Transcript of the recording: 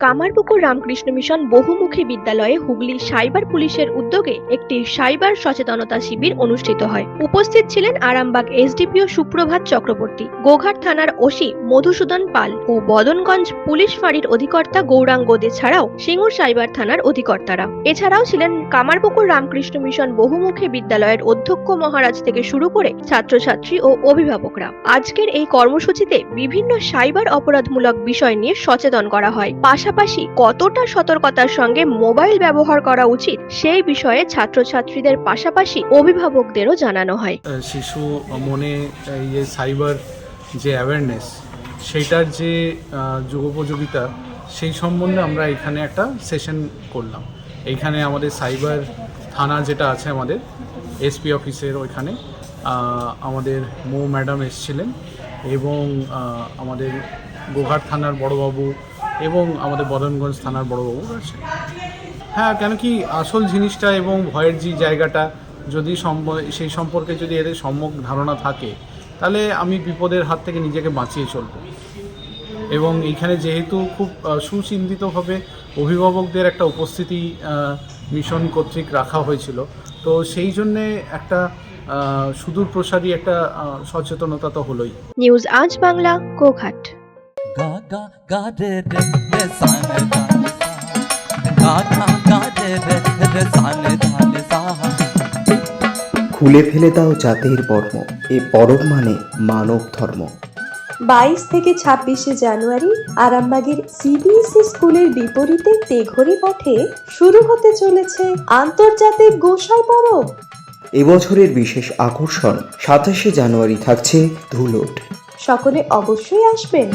Kamarpukur Ramakrishna mission বহুমুখী বিদ্যালয়ে Hooghly cyber পুলিশের উদ্যোগে একটি সাইবার সচেতনতা শিবির অনুষ্ঠিত হয়। উপস্থিত ছিলেন আরামবাগ এসডিপিও সুপ্রভাত চক্রবর্তী, গোঘাট থানার ওসি মধুসূদন পাল ও বদনগঞ্জ পুলিশ ফাঁড়ির অধিকর্তা গৌরাঙ্গ দে ছাড়াও সিঙ্গুর সাইবার থানার অধিকর্তারা। এছাড়াও ছিলেন কামারপুকুর রামকৃষ্ণ মিশন বহুমুখী বিদ্যালয়ের অধ্যক্ষ মহারাজ থেকে শুরু করে ছাত্রছাত্রী ও অভিভাবকরা। আজকের এই কর্মসূচিতে বিভিন্ন সাইবার অপরাধমূলক বিষয় নিয়ে সচেতন করা হয়। পাশাপাশি কতটা সতর্কতার সঙ্গে মোবাইল ব্যবহার করা উচিত সেই বিষয়ে ছাত্রছাত্রীদের পাশাপাশি অভিভাবকদেরও জানানো হয়। শিশু মনে এই যে সাইবার যে অ্যাওয়ারনেস সেইটার যে যুগোপযোগিতা সেই সম্বন্ধে আমরা এখানে একটা সেশন করলাম। এইখানে আমাদের সাইবার থানা যেটা আছে আমাদের এসপি অফিসের ওইখানে আমাদের মো ম্যাডাম এসছিলেন এবং আমাদের গোঘাট থানার বড়বাবু এবং আমাদের বদনগঞ্জ থানার বড়বাবু আছে হ্যাঁ কেন কি আসল জিনিসটা এবং ভয়ের যে জায়গাটা যদি সেই সম্পর্কে যদি এদের সম্যক ধারণা থাকে, তাহলে আমি বিপদের হাত থেকে নিজেকে বাঁচিয়ে চলব। এবং এইখানে যেহেতু খুব সুচিন্তিতভাবে অভিভাবকদের একটা উপস্থিতি মিশন কর্তৃক রাখা হয়েছিল। তো সেই জন্যে একটা সুদূর প্রসারী একটা সচেতনতা তো হলোই। নিউজ আজ Bangla, Goghat. Ga ga ga re re re sa ne da ni sa ga ga ga re re re sa ne da ni sa খুলে ফেলে দাও জাতির বর্ম এ পরম মানে মানব ধর্ম। বাইশ থেকে ছাব্বিশে জানুয়ারি আরামবাগের সিবিএসই স্কুলের বিপরীতে তেঘরি মাঠে শুরু হতে চলেছে আন্তর্জাতিক গোসাই পরব। এবছরের বিশেষ আকর্ষণ সাতাশে জানুয়ারি থাকছে ধুলোট। সকলে অবশ্যই আসবেন।